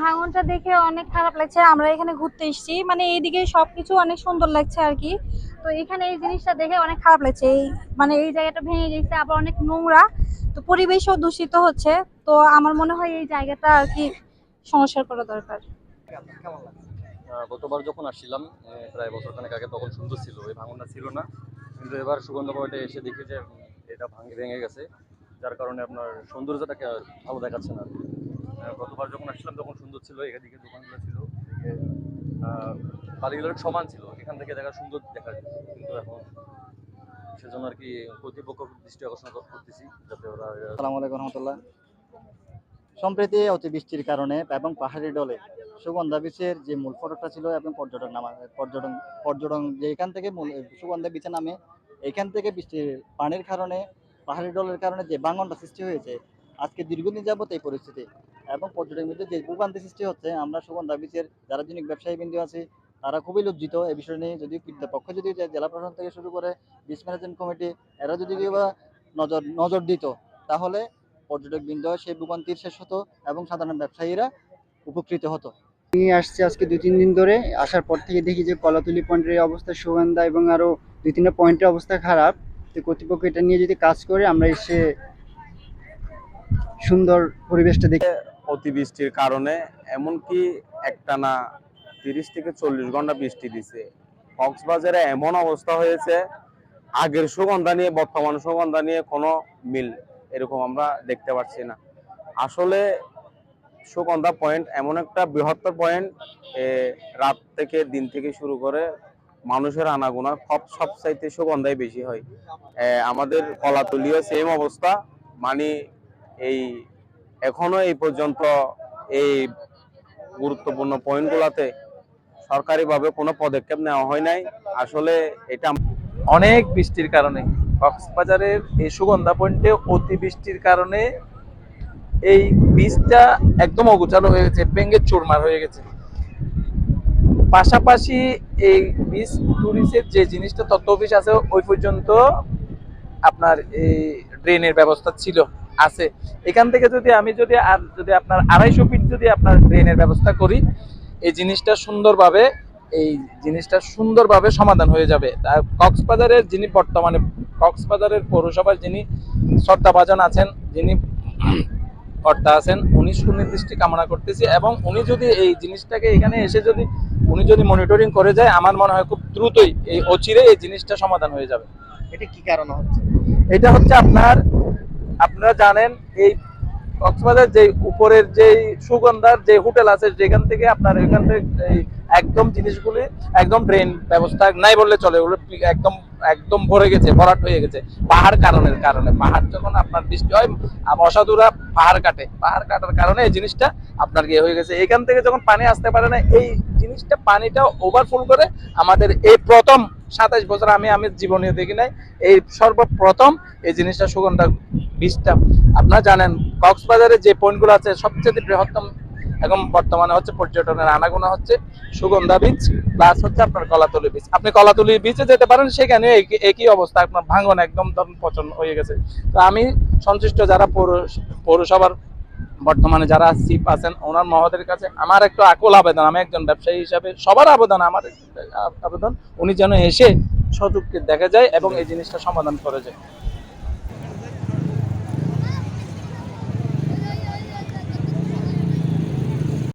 ভাঙনটা দেখে অনেক খারাপ লাগছে। আমরা এখানে ঘুরতে এসেছি। মানে এইদিকে সবকিছু অনেক সুন্দর লাগছে আর কি। তো এখানে এই জিনিসটা দেখে অনেক খারাপ লাগছে। এই মানে এই জায়গাটা ভেঙে গেছে আবার অনেক নোংরা। তো পরিবেশও দূষিত হচ্ছে। তো আমার মনে হয় এই জায়গাটা আর কি সংস্কার করা দরকার। গতবার যখন আসছিলাম প্রায় বছর খানেক আগে তখন সুন্দর ছিল। এই ভাঙনটা ছিল না। কিন্তু এবার সুগন্ধ পয়েন্টে এসে দেখি যে এটা ভাঙে ভেঙে গেছে। যার কারণে আপনার সৌন্দর্যটাকে ভালো দেখাচ্ছে না আর কি। আহ, গতবার যখন আসছিলাম, তখন সুন্দর ছিল, এদিকে দোকানগুলো ছিল বাড়িগুলো সমান ছিল, এখান থেকে দেখা সুন্দর দেখা যায়। কিন্তু এখন সেজন্য আর কি কর্তৃপক্ষ দৃষ্টি আকর্ষণ করতেছি, যাতে ওরা আসসালামু আলাইকুম রহমতুল্লাহ। সম্প্রতি অতিবৃষ্টির কারণে এবং পাহাড়ি ডলে সুগন্ধা বিচের যে মূল ফটকটা ছিল এবং পর্যটন নামা, পর্যটন পর্যটন যে এখান থেকে মূল, সুগন্ধা বিচে নামে, এখান থেকে বৃষ্টির পানির কারণে, পাহাড়ি ডলের কারণে যে ভাঙনটা সৃষ্টি হয়েছে, আজকে দীর্ঘদিন যাবত এই পরিস্থিতি। এবং পর্যটক মধ্যে যে ভোগান্তি সৃষ্টি হচ্ছে, আমরা সুগন্ধা বিচের যারা যিনি ব্যবসায়ী বিন্দু আছে, তারা খুবই লজ্জিত এই বিষয় নিয়ে। যদি কর্তৃপক্ষ যদি জেলা প্রশাসন থেকে শুরু করে বিচ ম্যানেজমেন্ট কমিটি, এরা যদি নজর নজর দিত, তাহলে পর্যটক বৃন্দ সেই ভোগান্তির শেষ হতো এবং সাধারণ ব্যবসায়ীরা উপকৃত হতো। নিয়ে আসছে আজকে দুই, তিন দিন ধরে। আসার পর থেকে দেখি যে কলাতুলি পয়েন্টের অবস্থা সুগন্ধা এবং আরও দুই, তিনটা পয়েন্টের অবস্থা খারাপ। তো কর্তৃপক্ষ এটা নিয়ে যদি কাজ করে, আমরা এসে সুন্দর পরিবেশটা দেখি। অতিবৃষ্টির কারণে, এমনকি একটানা তিরিশ থেকে চল্লিশ ঘণ্টা বৃষ্টি দিছে। কক্সবাজারে এমন অবস্থা হয়েছে, আগের সুগন্ধা নিয়ে, বর্তমান সুগন্ধা নিয়ে কোনো মিল এরকম আমরা দেখতে পাচ্ছি না। আসলে সুগন্ধা পয়েন্ট এমন একটা বৃহত্তর পয়েন্ট রাত থেকে দিন থেকে শুরু করে মানুষের আনাগোনা সব চাইতে সুগন্ধাই বেশি হয়। আমাদের কলাতলিও সেম অবস্থা মানে এই এখনও এই পর্যন্ত এই গুরুত্বপূর্ণ পয়েন্টগুলোতে সরকারিভাবে কোনো পদক্ষেপ নেওয়া হয় নাই। আসলে এটা অনেক বৃষ্টির কারণে, কক্সবাজারের এই সুগন্ধা পয়েন্টে অতিবৃষ্টির কারণে এই বীজটা একদম অগোছালো হয়ে গেছে, ভেঙে চুরমার হয়ে গেছে। পাশাপাশি এই বীজ টুরিস্টের যে জিনিসটা তথ্য অফিস আছে, ওই পর্যন্ত আপনার এই ড্রেনের ব্যবস্থা ছিল। আছে। এখান থেকে যদি আমি যদি আর যদি আপনার আড়াইশো ফিট যদি আপনার ড্রেনের ব্যবস্থা করি এই জিনিসটা সুন্দরভাবে এই জিনিসটা সুন্দরভাবে সমাধান হয়ে যাবে। কক্সবাজারের যিনি বর্তমানে কক্সবাজারের পৌরসভার যিনি শ্রদ্ধাভাজন আছেন যিনি কর্তা আছেন উনি সুনির্দিষ্টি কামনা করতেছি এবং উনি যদি এই জিনিসটাকে এখানে এসে যদি উনি যদি মনিটরিং করে যায় আমার মনে হয় খুব দ্রুতই এই অচিরে এই জিনিসটা সমাধান হয়ে যাবে। এটা কি কারণ হচ্ছে? এটা হচ্ছে আপনার আপনারা জানেন, এই কক্সবাজার যে উপরের যে সুগন্ধার যে হোটেল আছে, যেখান থেকে আপনার এখান থেকে একদম জিনিসগুলি, একদম ড্রেন ব্যবস্থা নাই বললে চলে, ওগুলো একদম একদম ভরে গেছে, ভরাট হয়ে গেছে। পাহাড় কারণের কারণে, পাহাড় যখন আপনার বৃষ্টি হয় অসাধুরা পাহাড় কাটে। পাহাড় কাটার কারণে এই জিনিসটা আপনার গিয়ে হয়ে গেছে। এখান থেকে যখন পানি আসতে পারে না, এই জিনিসটা পানিটা ওভারফুল করে আমাদের এই প্রথম সাতাশ বছর আমি আমি জীবনে দেখি নাই, এই সর্বপ্রথম এই জিনিসটা সুগন্ধা বীজটা আপনারা জানেন, কক্সবাজারে যে পয়েন্টগুলো আছে, সবচেয়ে বৃহত্তম এখন বর্তমানে হচ্ছে পর্যটনের আনাগোনা হচ্ছে সুগন্ধা বীচ প্লাস হচ্ছে আপনার কলাতলি বীচ আপনি কলাতলি বিচে যেতে পারেন, সেখানে একই- অবস্থা, আপনার ভাঙন একদম ধরুন পচন হয়ে গেছে। তো আমি সন্তুষ্ট যারা পৌর পৌরসভার বর্তমানে যারা চিফ আছেন, ওনার মহোদয়ের কাছে আমার একটু আকুল আবেদন, আমি একজন ব্যবসায়ী হিসাবে সবার আবেদন, আমার আবেদন, উনি যেন এসে সযুক্তি দেখা যায় এবং এই জিনিসটা সমাধান করে যায়।